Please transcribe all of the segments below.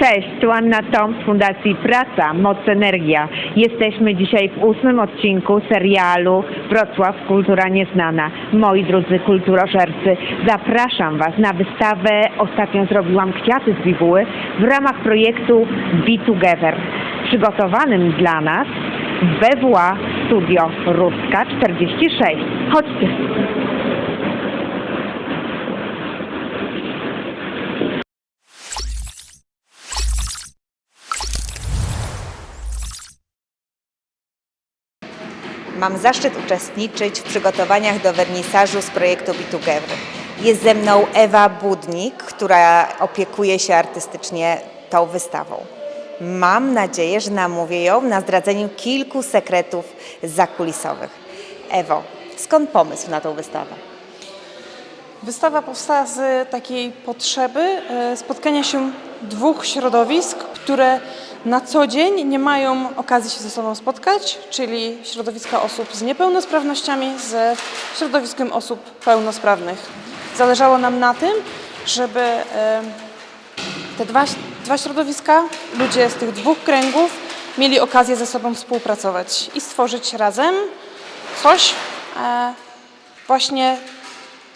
Cześć, tu Anna Tom z Fundacji Praca, Moc Energia. Jesteśmy dzisiaj w ósmym odcinku serialu Wrocław Kultura Nieznana. Moi drodzy kulturożercy, zapraszam Was na wystawę. Ostatnio zrobiłam kwiaty z bibuły w ramach projektu Be Together, przygotowanym dla nas w BWA Studio Ruska 46. Chodźcie. Mam zaszczyt uczestniczyć w przygotowaniach do wernisażu z projektu Together. Jest ze mną Ewa Budnik, która opiekuje się artystycznie tą wystawą. Mam nadzieję, że namówię ją na zdradzeniu kilku sekretów zakulisowych. Ewo, skąd pomysł na tą wystawę? Wystawa powstała z takiej potrzeby e, spotkania się dwóch środowisk, które na co dzień nie mają okazji się ze sobą spotkać, czyli środowiska osób z niepełnosprawnościami ze środowiskiem osób pełnosprawnych. Zależało nam na tym, żeby te dwa, dwa środowiska, ludzie z tych dwóch kręgów mieli okazję ze sobą współpracować i stworzyć razem coś e, właśnie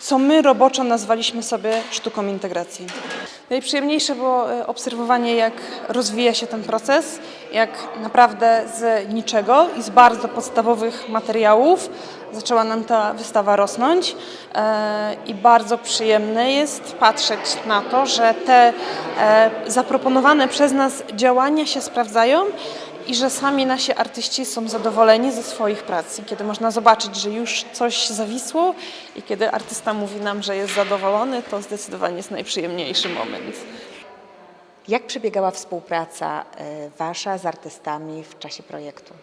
co my roboczo nazwaliśmy sobie sztuką integracji. Najprzyjemniejsze było e, obserwowanie, jak rozwija się ten proces, jak naprawdę z niczego i z bardzo podstawowych materiałów zaczęła nam ta wystawa rosnąć E, i bardzo przyjemne jest patrzeć na to, że te e, zaproponowane przez nas działania się sprawdzają i że sami nasi artyści są zadowoleni ze swoich prac. I kiedy można zobaczyć, że już coś zawisło i kiedy artysta mówi nam, że jest zadowolony, to zdecydowanie jest najprzyjemniejszy moment. Jak przebiegała współpraca e, Wasza z artystami w czasie projektu?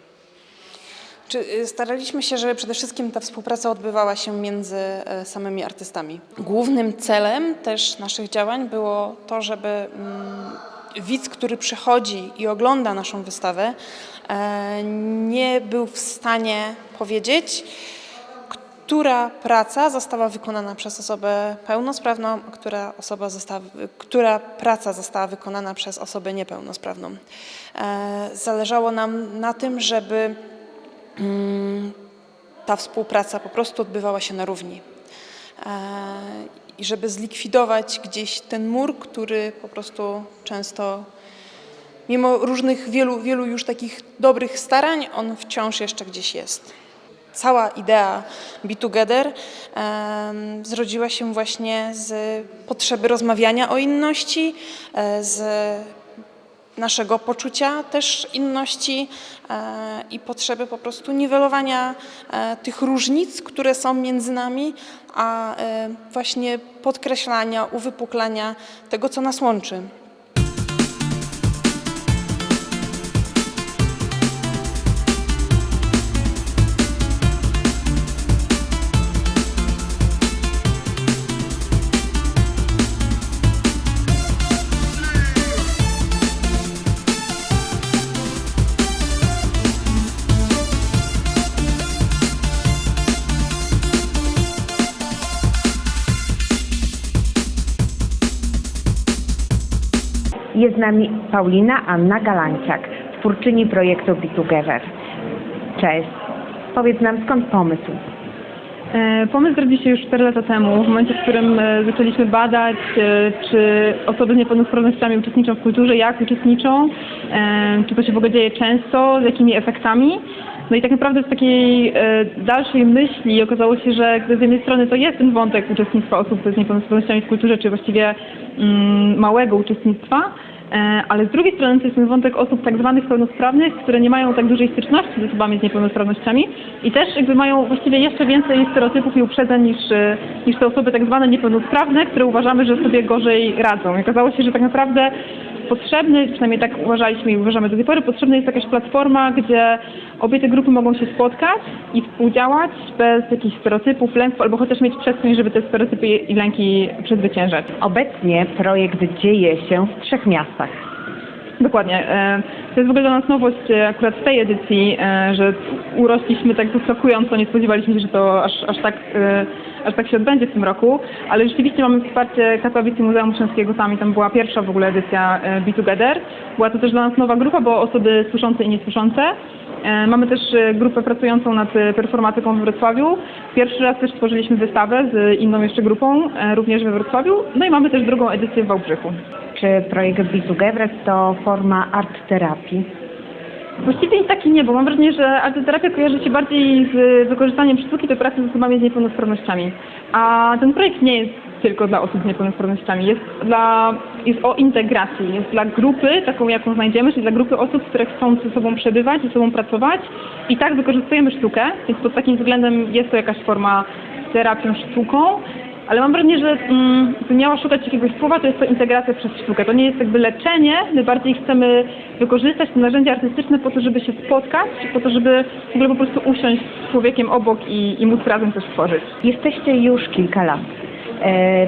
Czy y, staraliśmy się, żeby przede wszystkim ta współpraca odbywała się między e, samymi artystami. Głównym celem też naszych działań było to, żeby mm, widz, który przychodzi i ogląda naszą wystawę, e, nie był w stanie powiedzieć, która praca została wykonana przez osobę pełnosprawną, a która, osoba została, która praca została wykonana przez osobę niepełnosprawną. E, Zależało nam na tym, żeby mm, ta współpraca po prostu odbywała się na równi. I żeby zlikwidować gdzieś ten mur, który po prostu często, mimo różnych wielu, wielu już takich dobrych starań, on wciąż jeszcze gdzieś jest. Cała idea Be Together em, zrodziła się właśnie z potrzeby rozmawiania o inności, e, z naszego poczucia też inności e, i potrzeby po prostu niwelowania e, tych różnic, które są między nami, a e, właśnie podkreślania, uwypuklania tego, co nas łączy. Jest z nami Paulina Anna Galanciak, twórczyni projektu Be Together. Cześć. Powiedz nam, skąd pomysł? E, Pomysł zrodził się już 4 lata temu, w momencie, w którym e, zaczęliśmy badać, e, czy osoby z niepełnosprawnościami uczestniczą w kulturze, jak uczestniczą, czy to się w ogóle dzieje często, z jakimi efektami. No i tak naprawdę z takiej e, dalszej myśli okazało się, że z jednej strony to jest ten wątek uczestnictwa osób z niepełnosprawnościami w kulturze, czy właściwie mm, małego uczestnictwa, E, ale z drugiej strony to jest ten wątek osób tak zwanych pełnosprawnych, które nie mają tak dużej styczności z osobami z niepełnosprawnościami i też jakby mają właściwie jeszcze więcej stereotypów i uprzedzeń niż, e, niż te osoby tak zwane niepełnosprawne, które uważamy, że sobie gorzej radzą. I okazało się, że tak naprawdę potrzebny, przynajmniej tak uważaliśmy i uważamy do tej pory, potrzebna jest jakaś platforma, gdzie obie te grupy mogą się spotkać i współdziałać bez jakichś stereotypów, lęków, albo chociaż mieć przestrzeń, żeby te stereotypy i lęki przezwyciężać. Obecnie projekt dzieje się w trzech miastach. Dokładnie. E, To jest w ogóle dla nas nowość e, akurat w tej edycji, e, że urośliśmy tak zaskakująco, nie spodziewaliśmy się, że to aż, aż, tak, aż tak się odbędzie w tym roku, ale rzeczywiście mamy wsparcie Katowic i Muzeum Śląskiego Sami, tam była pierwsza w ogóle edycja Be Together. Była to też dla nas nowa grupa, bo osoby słyszące i niesłyszące. E, Mamy też e, grupę pracującą nad e, performatyką w Wrocławiu. Pierwszy raz też stworzyliśmy wystawę z inną jeszcze grupą, również we Wrocławiu. No i mamy też drugą edycję w Wałbrzychu. Czy projekt Bitugever to forma art terapii? Właściwie taki nie, bo mam wrażenie, że arteterapia kojarzy się bardziej z wykorzystaniem sztuki do pracy z osobami z niepełnosprawnościami. A ten projekt nie jest tylko dla osób z niepełnosprawnościami. Jest, dla, jest o integracji. Jest dla grupy, taką jaką znajdziemy, czyli dla grupy osób, które chcą ze sobą przebywać, ze sobą pracować. I tak wykorzystujemy sztukę, więc pod takim względem jest to jakaś forma terapią sztuką. Ale mam wrażenie, że mm, miała szukać jakiegoś słowa, to jest to integracja przez sztukę. To nie jest jakby leczenie, my bardziej chcemy wykorzystać te narzędzia artystyczne po to, żeby się spotkać, po to, żeby w ogóle po prostu usiąść z człowiekiem obok i, i móc razem coś stworzyć. Jesteście już kilka lat. E,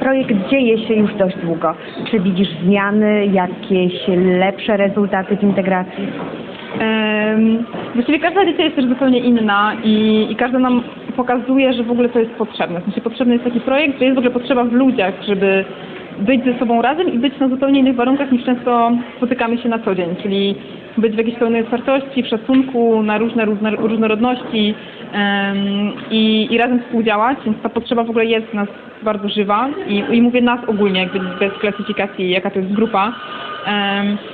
Projekt dzieje się już dość długo. Czy widzisz zmiany, jakieś lepsze rezultaty w integracji? Właściwie każda edycja jest też zupełnie inna i, i każda nam pokazuje, że w ogóle to jest potrzebne. W potrzebny jest taki projekt, że jest w ogóle potrzeba w ludziach, żeby być ze sobą razem i być na zupełnie innych warunkach niż często spotykamy się na co dzień, czyli być w jakiejś pełnej otwartości, w szacunku na różne różne różnorodności i, i razem współdziałać, więc ta potrzeba w ogóle jest w nas bardzo żywa i, i mówię nas ogólnie, jakby bez klasyfikacji, jaka to jest grupa.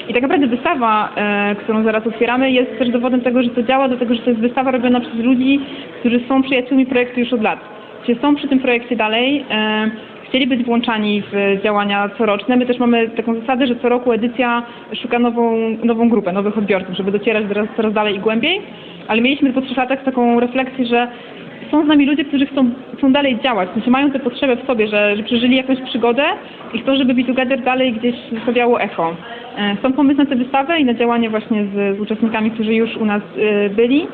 I tak naprawdę wystawa, e, którą zaraz otwieramy, jest też dowodem tego, że to działa, dlatego że to jest wystawa robiona przez ludzi, którzy są przyjaciółmi projektu już od lat. Czyli są przy tym projekcie dalej, e, chcieli być włączani w działania coroczne. My też mamy taką zasadę, że co roku edycja szuka nową, nową grupę, nowych odbiorców, żeby docierać coraz, dalej i głębiej. Ale mieliśmy po trzech latach taką refleksję, że są z nami ludzie, którzy chcą, chcą dalej działać, w mają tę potrzebę w sobie, że, że przeżyli jakąś przygodę i chcą, żeby Be Together dalej gdzieś zostawiało echo. E, Stąd pomysł na tę wystawę i na działanie właśnie z, z uczestnikami, którzy już u nas e, byli.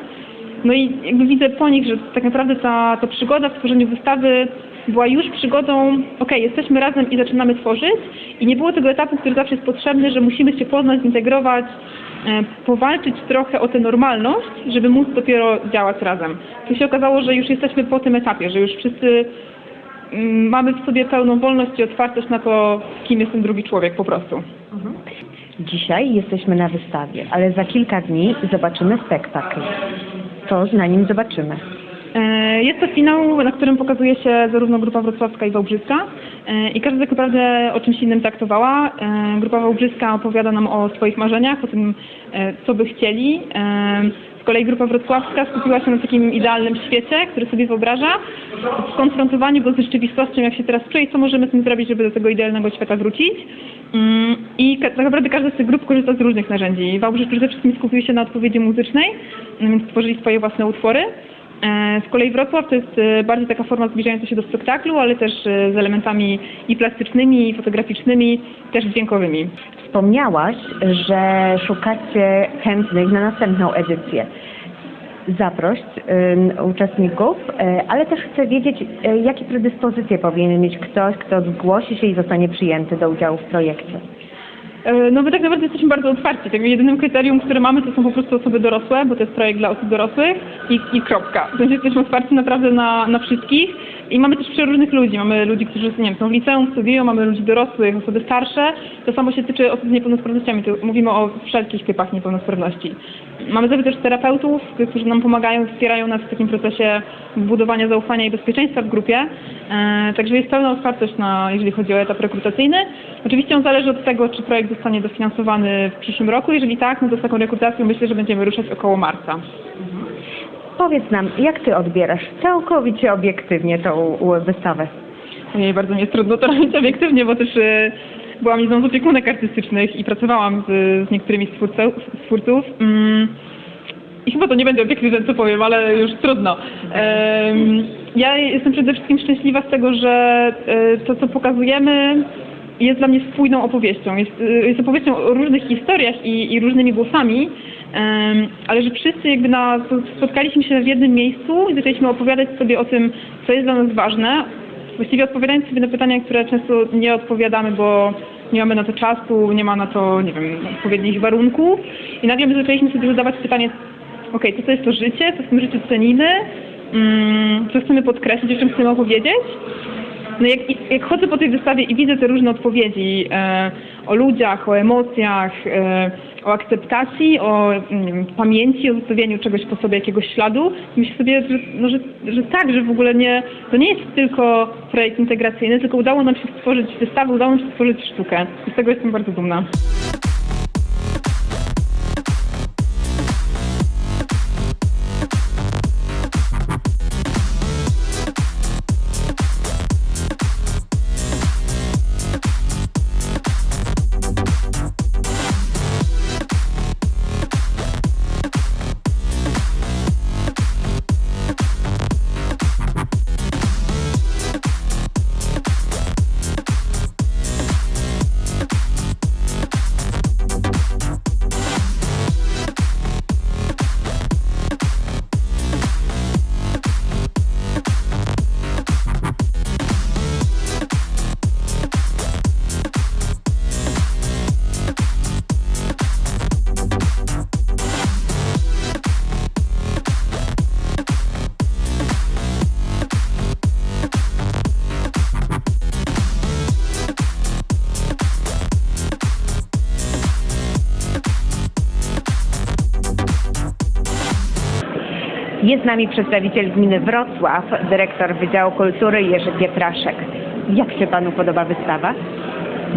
No i jakby widzę po nich, że tak naprawdę ta, ta przygoda w tworzeniu wystawy była już przygodą, okej, jesteśmy razem i zaczynamy tworzyć i nie było tego etapu, który zawsze jest potrzebny, że musimy się poznać, zintegrować, e, powalczyć trochę o tę normalność, żeby móc dopiero działać razem. Tu się okazało, że już jesteśmy po tym etapie, że już wszyscy mm, mamy w sobie pełną wolność i otwartość na to, kim jest ten drugi człowiek po prostu. Dzisiaj jesteśmy na wystawie, ale za kilka dni zobaczymy spektakl. Co na nim zobaczymy? Jest to finał, na którym pokazuje się zarówno grupa wrocławska i wałbrzyska E, i każda tak naprawdę o czymś innym traktowała. E, Grupa wałbrzyska opowiada nam o swoich marzeniach, o tym, e, co by chcieli. Z kolei grupa wrocławska skupiła się na takim idealnym świecie, który sobie wyobraża, w skonfrontowaniu go z rzeczywistością, jak się teraz czuje co możemy z tym zrobić, żeby do tego idealnego świata wrócić. Mm, I tak naprawdę każda z tych grup korzysta z różnych narzędzi. Wałbrzych przede wszystkim skupił się na odpowiedzi muzycznej, mm, więc stworzyli swoje własne utwory. E, Z kolei Wrocław to jest e, bardziej taka forma zbliżająca się do spektaklu, ale też e, z elementami i plastycznymi, i fotograficznymi, też dźwiękowymi. Wspomniałaś, że szukacie chętnych na następną edycję. Zaproś uczestników, ale też chcę wiedzieć, jakie predyspozycje powinien mieć ktoś, kto zgłosi się i zostanie przyjęty do udziału w projekcie. E, No my tak naprawdę jesteśmy bardzo otwarci. Tak, jedynym kryterium, które mamy, to są po prostu osoby dorosłe, bo to jest projekt dla osób dorosłych i, i kropka. W sensie jesteśmy otwarci naprawdę na, na wszystkich i mamy też przeróżnych ludzi. Mamy ludzi, którzy nie wiem, są w liceum, studiują, mamy ludzi dorosłych, osoby starsze. To samo się tyczy osób z niepełnosprawnościami. Tu mówimy o wszelkich typach niepełnosprawności. Mamy sobie też terapeutów, którzy nam pomagają, wspierają nas w takim procesie budowania zaufania i bezpieczeństwa w grupie. E, Także jest pełna otwartość, na, jeżeli chodzi o etap rekrutacyjny. Oczywiście on zależy od tego, czy projekt zostanie dofinansowany w przyszłym roku. Jeżeli tak, no to z taką rekrutacją myślę, że będziemy ruszać około marca. Powiedz nam, jak ty odbierasz całkowicie obiektywnie tą wystawę? Ojej, bardzo mi jest trudno to robić obiektywnie, bo też e, byłam jedną z opiekunek artystycznych i pracowałam z, z niektórymi z twórców. Z twórców. Mm, I chyba to nie będzie obiektywne, co powiem, ale już trudno. Ja jestem przede wszystkim szczęśliwa z tego, że e, to, co pokazujemy, jest dla mnie spójną opowieścią. Jest, e, jest opowieścią o różnych historiach i, i różnymi głosami, em, ale że wszyscy jakby na, spotkaliśmy się w jednym miejscu i zaczęliśmy opowiadać sobie o tym, co jest dla nas ważne, Właściwie odpowiadając sobie na pytania, które często nie odpowiadamy, bo nie mamy na to czasu, nie ma na to, nie wiem, odpowiednich warunków. I nagle my zaczęliśmy sobie zadawać pytanie, okej, to co jest to życie, co w tym życiu cenimy, mm, co chcemy podkreślić, o czym chcemy opowiedzieć. No jak, jak chodzę po tej wystawie i widzę te różne odpowiedzi e, o ludziach, o emocjach, e, o akceptacji, o wiem, pamięci, o zostawianiu czegoś po sobie, jakiegoś śladu, myślę sobie, że, no, że, że tak, że w ogóle nie, to nie jest tylko projekt integracyjny, tylko udało nam się stworzyć wystawę, udało nam się stworzyć sztukę. I z tego jestem bardzo dumna. Jest z nami przedstawiciel gminy Wrocław, dyrektor Wydziału Kultury Jerzy Pietraszek. Jak się panu podoba wystawa?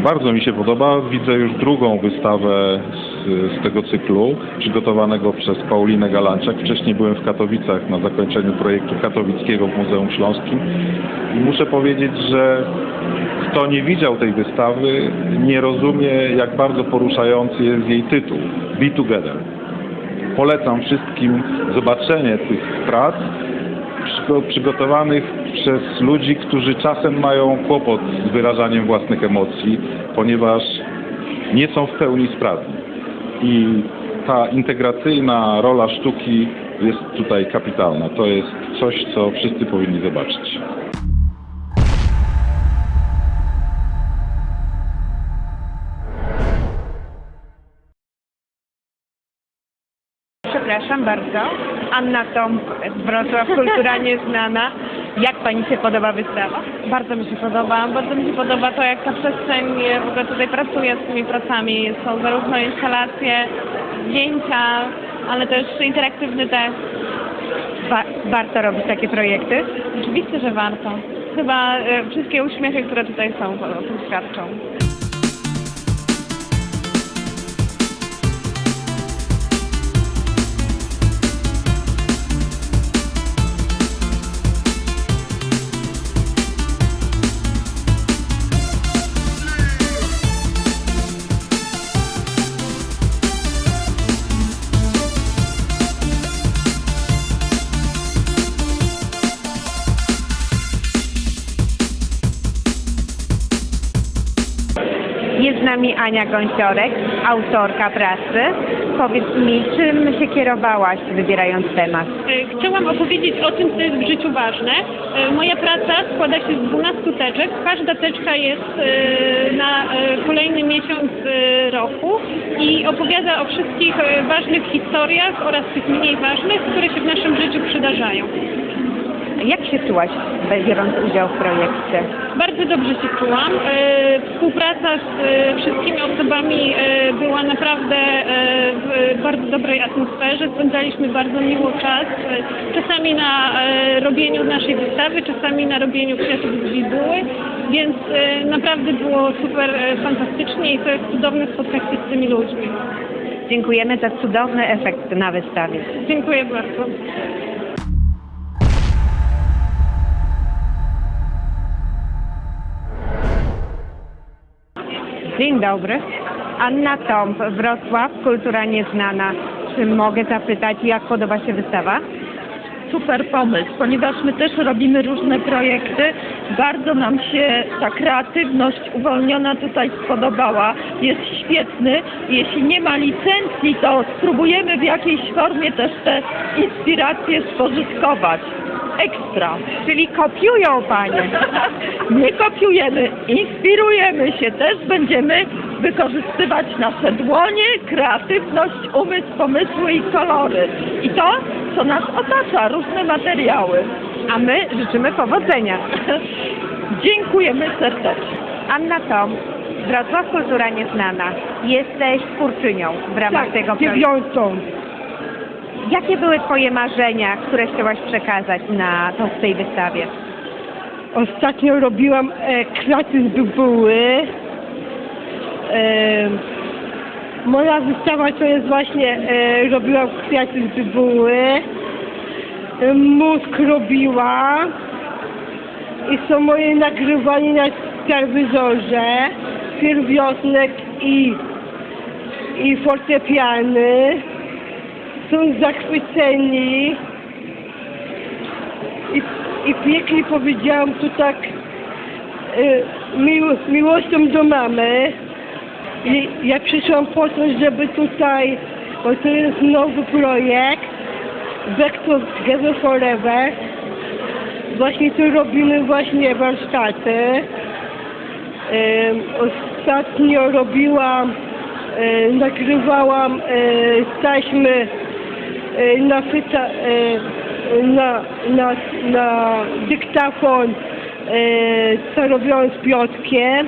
Bardzo mi się podoba. Widzę już drugą wystawę z, z tego cyklu, przygotowanego przez Paulinę Galanczak. Wcześniej byłem w Katowicach na zakończeniu projektu katowickiego w Muzeum Śląskim. I muszę powiedzieć, że kto nie widział tej wystawy, nie rozumie, jak bardzo poruszający jest jej tytuł Be Together. Polecam wszystkim zobaczenie tych prac przygo- przygotowanych przez ludzi, którzy czasem mają kłopot z wyrażaniem własnych emocji, ponieważ nie są w pełni sprawni. I ta integracyjna rola sztuki jest tutaj kapitalna. To jest coś, co wszyscy powinni zobaczyć. Bardzo. Anna Tomk, Wrocław, kultura nieznana. Jak pani się podoba wystawa? Bardzo mi się podoba. Bardzo mi się podoba to, jak ta przestrzeń e, w ogóle tutaj pracuje z tymi pracami. Są zarówno instalacje, zdjęcia, ale też interaktywny tekst. Wa- warto robić takie projekty? Oczywiście, że warto. Chyba e, wszystkie uśmiechy, które tutaj są, o tym świadczą. Ania Gąsiorek, autorka pracy. Powiedz mi, czym się kierowałaś wybierając temat? E, Chciałam opowiedzieć o tym, co jest w życiu ważne. E, Moja praca składa się z 12 teczek. Każda teczka jest e, na kolejny miesiąc roku i opowiada o wszystkich ważnych historiach oraz tych mniej ważnych, które się w naszym życiu przydarzają. Jak się czułaś, biorąc udział w projekcie? Bardzo dobrze się czułam. E, Współpraca z e, wszystkimi osobami e, była naprawdę w bardzo dobrej atmosferze. Spędzaliśmy bardzo miło czas. Czasami na robieniu naszej wystawy, czasami na robieniu kwiatów z bibuły, więc naprawdę było super fantastycznie i to jest cudowne spotkać się z tymi ludźmi. Dziękujemy za cudowny efekt na wystawie. Dziękuję bardzo. Dzień dobry. Anna Tomp, Wrocław, kultura nieznana. Czy mogę zapytać, jak podoba się wystawa? super pomysł, ponieważ my też robimy różne projekty. Bardzo nam się ta kreatywność uwolniona tutaj spodobała. Jest świetny. Jeśli nie ma licencji, to spróbujemy w jakiejś formie też te inspiracje spożytkować. Ekstra. Czyli kopiują Panie. Nie kopiujemy, inspirujemy się też, będziemy wykorzystywać nasze dłonie, kreatywność, umysł, pomysły i kolory. I to, co nas otacza, różne materiały. A my życzymy powodzenia. Dziękujemy serdecznie. Anna Tom, Wrocław Kultura Nieznana. Jesteś twórczynią w ramach Tak, tego projektu. dziewiątą. Jakie były Twoje marzenia, które chciałaś przekazać na w tej wystawie? Ostatnio robiłam e, kraty z bybuły. E, moja wystawa to jest właśnie, e, robiłam kwiaty z bybuły. E, mózg robiła. I są moje nagrywania na telewizorze. Pierwiosnek i, i fortepiany. Są zachwyceni. I, i pięknie powiedziałam to tak y, mił, miłością do mamy. I, ja przyszłam po to, żeby tutaj, bo to jest nowy projekt, Back to Together Forever. Właśnie tu robimy właśnie warsztaty. Ym, ostatnio robiłam, y, nagrywałam y, taśmy y, na, fyta, y, na, na, na dyktafon, y, co robiłam z Piotkiem,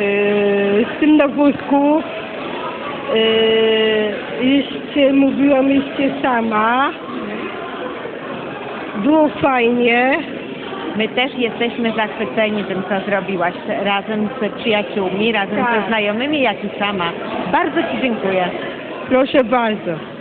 y, z tym na wózku. Jeszcze mówiłam jeszcze sama. Było fajnie. My też jesteśmy zachwyceni tym, co zrobiłaś razem z przyjaciółmi, razem Tak. ze znajomymi, jak i sama. Bardzo Ci dziękuję. Proszę bardzo.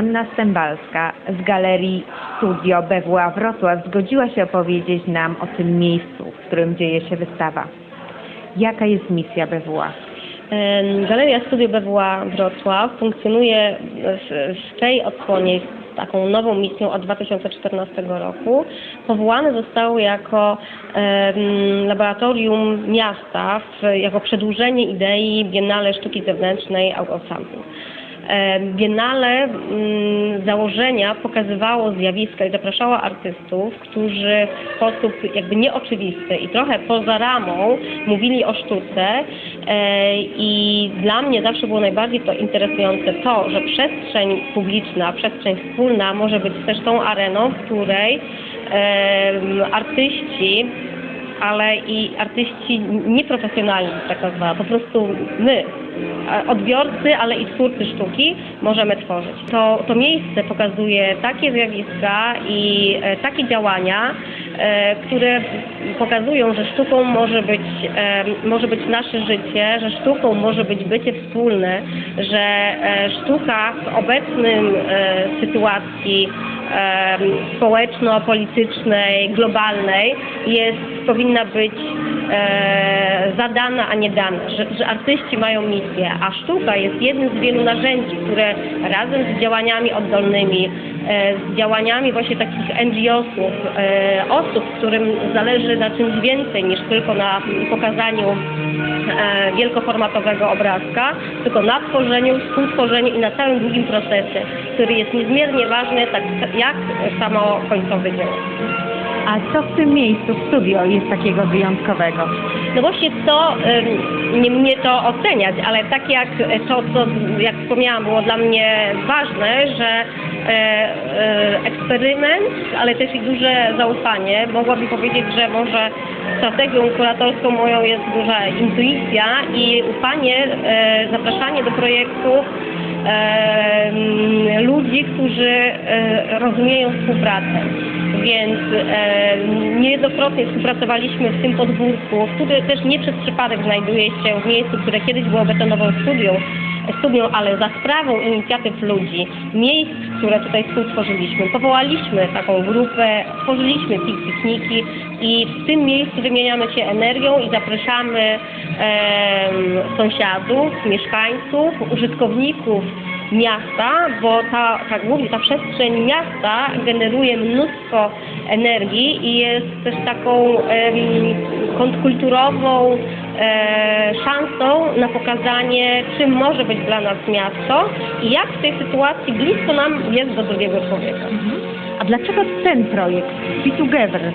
Joanna Stębalska z Galerii Studio BWA Wrocław zgodziła się opowiedzieć nam o tym miejscu, w którym dzieje się wystawa. Jaka jest misja BWA? Galeria Studio BWA Wrocław funkcjonuje w, w tej odsłonie z taką nową misją od 2014 roku. Powołane zostało jako em, laboratorium miasta, w, jako przedłużenie idei Biennale Sztuki Zewnętrznej Autosampu. Em, Biennale mm, założenia pokazywało zjawiska i zapraszało artystów, którzy w sposób jakby nieoczywisty i trochę poza ramą mówili o sztuce. E, i dla mnie zawsze było najbardziej to interesujące to, że przestrzeń publiczna, przestrzeń wspólna może być też tą areną, w której artyści ale i artyści nieprofesjonalni, tak nazwała, po prostu my, odbiorcy, ale i twórcy sztuki możemy tworzyć. To, to miejsce pokazuje takie zjawiska i e, takie działania, e, które pokazują, że sztuką może być, e, może być nasze życie, że sztuką może być bycie wspólne, że sztuka w obecnym sytuacji społeczno-politycznej, globalnej jest, powinna być e, zadana, a nie dana, że, że artyści mają misję, a sztuka jest jednym z wielu narzędzi, które razem z działaniami oddolnymi, z działaniami właśnie takich NGO-sów, e, osób, którym zależy na czymś więcej niż tylko na pokazaniu e, wielkoformatowego obrazka, tylko na tworzeniu, współtworzeniu i na całym długim procesie, który jest niezmiernie ważny, tak jak samo końcowy dzieło. A co w tym miejscu, w studio jest takiego wyjątkowego? No właśnie to, nie mnie to oceniać, ale tak jak to, co jak wspomniałam, było dla mnie ważne, że e, e, eksperyment, ale też i duże zaufanie. Mogłabym powiedzieć, że może strategią kuratorską moją jest duża intuicja i ufanie, e, zapraszanie do projektu ludzi, którzy rozumieją współpracę. Więc e, niejednokrotnie współpracowaliśmy w tym podwórku, który też nie przez przypadek znajduje się w miejscu, które kiedyś było betonową studią, studią, ale za sprawą inicjatyw ludzi, miejsc, które tutaj współtworzyliśmy. Powołaliśmy taką grupę, tworzyliśmy pik- pikniki i w tym miejscu wymieniamy się energią i zapraszamy em, sąsiadów, mieszkańców, użytkowników miasta, bo ta, ta, głównie ta przestrzeń miasta generuje mnóstwo energii i jest też taką kontrkulturową e, szansą na pokazanie, czym może być dla nas miasto i jak w tej sytuacji blisko nam jest do drugiego człowieka. A dlaczego ten projekt, Be Together,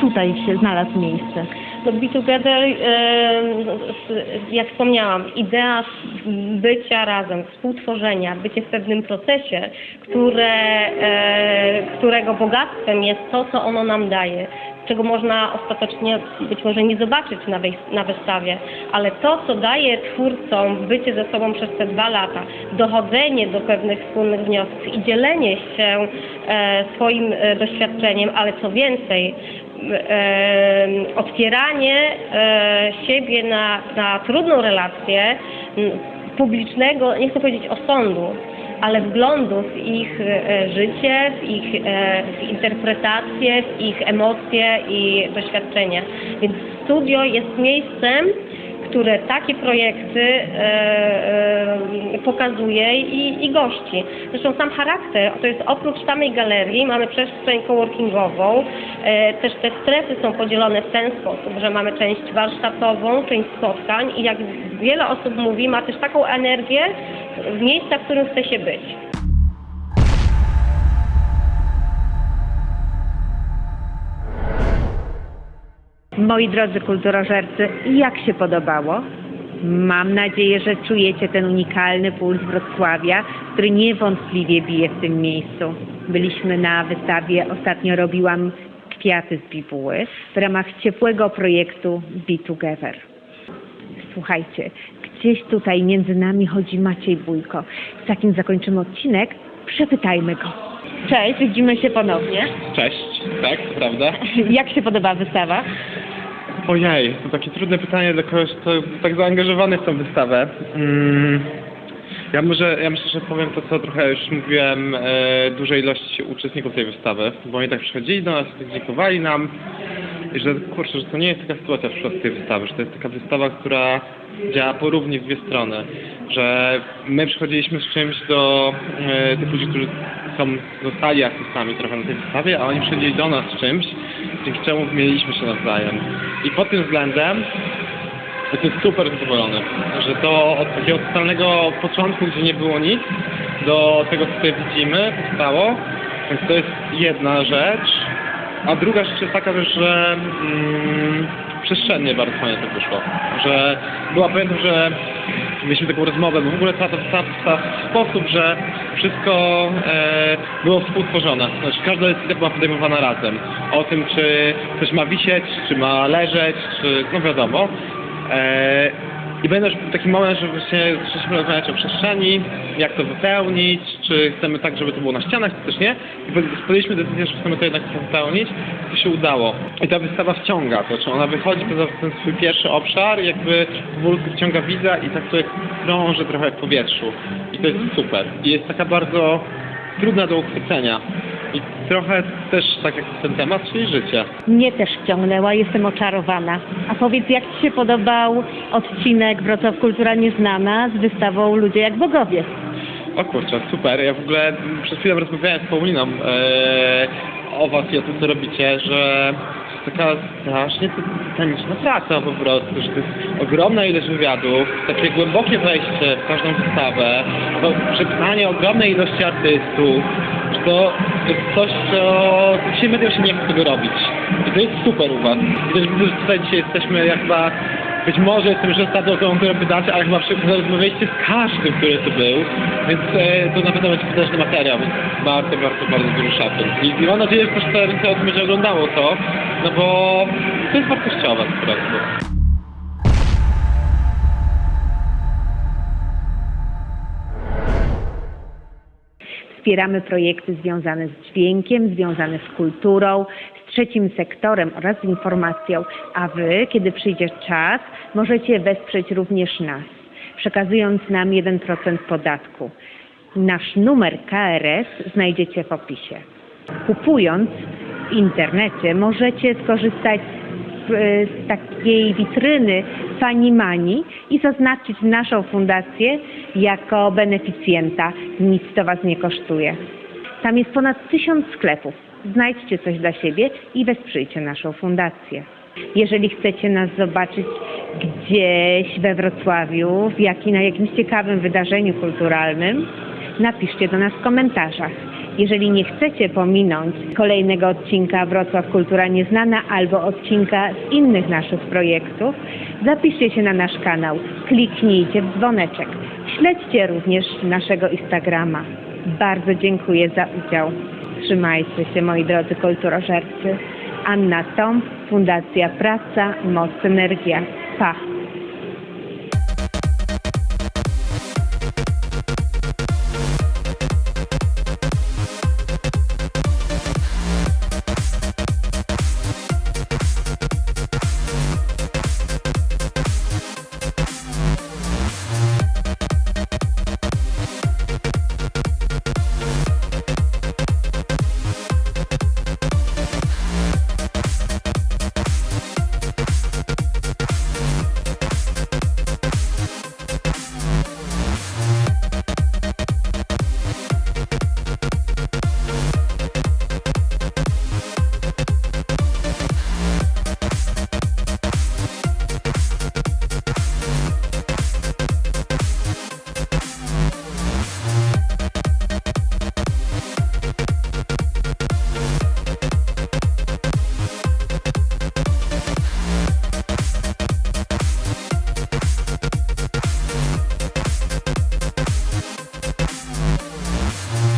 tutaj się znalazł miejsce? No Be Together, e, s- jak wspomniałam, idea bycia razem, współtworzenia, bycie w pewnym procesie, które, e, którego bogactwem jest to, co ono nam daje, czego można ostatecznie być może nie zobaczyć na, wystawie, ale to, co daje twórcom bycie ze sobą przez te dwa lata, dochodzenie do pewnych wspólnych wniosków i dzielenie się e, swoim doświadczeniem, ale co więcej, otwieranie e, siebie na, na trudną relację publicznego, nie chcę powiedzieć osądu, ale wglądu w ich e, życie, w ich, e, w interpretacje, w ich emocje i doświadczenia. Więc studio jest miejscem, które takie projekty e, e, pokazuje i, i gości. Zresztą sam charakter, to jest oprócz samej galerii, mamy przestrzeń coworkingową, e, też te strefy są podzielone w ten sposób, że mamy część warsztatową, część spotkań i jak wiele osób mówi, ma też taką energię w miejscach, w którym chce się być. Moi drodzy kulturożercy, jak się podobało? Mam nadzieję, że czujecie ten unikalny puls Wrocławia, który niewątpliwie bije w tym miejscu. Byliśmy na wystawie, ostatnio robiłam kwiaty z bibuły w ramach ciepłego projektu Be Together. Słuchajcie, gdzieś tutaj między nami chodzi Maciej Bójko. Z takim zakończymy odcinek. Przepytajmy go. Cześć, widzimy się ponownie. Cześć, tak, to prawda? Jak się podoba wystawa? Ojej, to takie trudne pytanie dla kogoś, kto tak zaangażowany w tą wystawę. Mm, ja może, ja myślę, że powiem to, co trochę już mówiłem e, dużej ilości uczestników tej wystawy, bo oni tak przychodzili do nas, tak dziękowali nam że kurczę, że to nie jest taka sytuacja w przypadku tej wystawy, że to jest taka wystawa, która działa porównie w dwie strony, że my przychodziliśmy z czymś do e, tych ludzi, którzy są, zostali artystami trochę na tej wystawie, a oni przychodzili do nas z czymś, dzięki czemu mieliśmy się nawzajem. I pod tym względem jestem super zadowolony, że to od takiego totalnego początku, gdzie nie było nic, do tego, co tutaj widzimy, powstało. Więc to jest jedna rzecz. A druga rzecz jest taka że mm, przestrzennie bardzo fajnie to wyszło. Że była, pamiętam, że mieliśmy taką rozmowę, bo w ogóle ta, ta, ta sposób, że wszystko e, było współtworzone. Znaczy każda decyzja była podejmowana razem. O tym, czy coś ma wisieć, czy ma leżeć, czy no wiadomo. E, I też taki moment, że właśnie zaczęliśmy rozmawiać o przestrzeni, jak to wypełnić, czy chcemy tak, żeby to było na ścianach, czy też nie. I podjęliśmy decyzję, że chcemy to jednak wypełnić. To się udało. I ta wystawa wciąga, to znaczy ona wychodzi poza ten swój pierwszy obszar, jakby powolutku wciąga widza i tak to jak krąży trochę w powietrzu. I to jest super. I jest taka bardzo trudna do uchwycenia. Trochę też tak jak ten temat, czyli życie. Mnie też wciągnęła, jestem oczarowana. A powiedz, jak Ci się podobał odcinek Wrocław Kultura Nieznana z wystawą Ludzie jak Bogowie? O kurczę, super. Ja w ogóle przed chwilą rozmawiałem z Pauliną e, o was i o tym, co robicie, że taka strasznie tytaniczna praca po prostu, że to jest ogromna ilość wywiadów, takie głębokie wejście w każdą wystawę, to przekonanie ogromnej ilości artystów, że to jest coś, co dzisiaj mediom się nie chce tego robić. I to jest super u was. Widzę, że tutaj dzisiaj jesteśmy jak chyba być może jestem już ostatnią osobą, która pytacie, ale chyba rozmawialiście z każdym, który tu był, więc e, to na pewno będzie potężny materiał, więc bardzo, bardzo, bardzo duży szacun. I, I mam nadzieję, że też te osób będzie oglądało to, no bo to jest wartościowe po prostu. Wspieramy projekty związane z dźwiękiem, związane z kulturą, trzecim sektorem oraz z informacją, a Wy, kiedy przyjdzie czas, możecie wesprzeć również nas, przekazując nam 1% podatku. Nasz numer KRS znajdziecie w opisie. Kupując w internecie możecie skorzystać z, e, z takiej witryny Fani Mani i zaznaczyć naszą fundację jako beneficjenta. Nic to Was nie kosztuje. Tam jest ponad tysiąc sklepów. Znajdźcie coś dla siebie i wesprzyjcie naszą fundację. Jeżeli chcecie nas zobaczyć gdzieś we Wrocławiu, w jaki, na jakimś ciekawym wydarzeniu kulturalnym, napiszcie do nas w komentarzach. Jeżeli nie chcecie pominąć kolejnego odcinka Wrocław Kultura Nieznana albo odcinka z innych naszych projektów, zapiszcie się na nasz kanał, kliknijcie w dzwoneczek. Śledźcie również naszego Instagrama. Bardzo dziękuję za udział. Trzymajcie się moi drodzy kulturożercy. Anna Tom, Fundacja Praca, Moc Energia. Pa!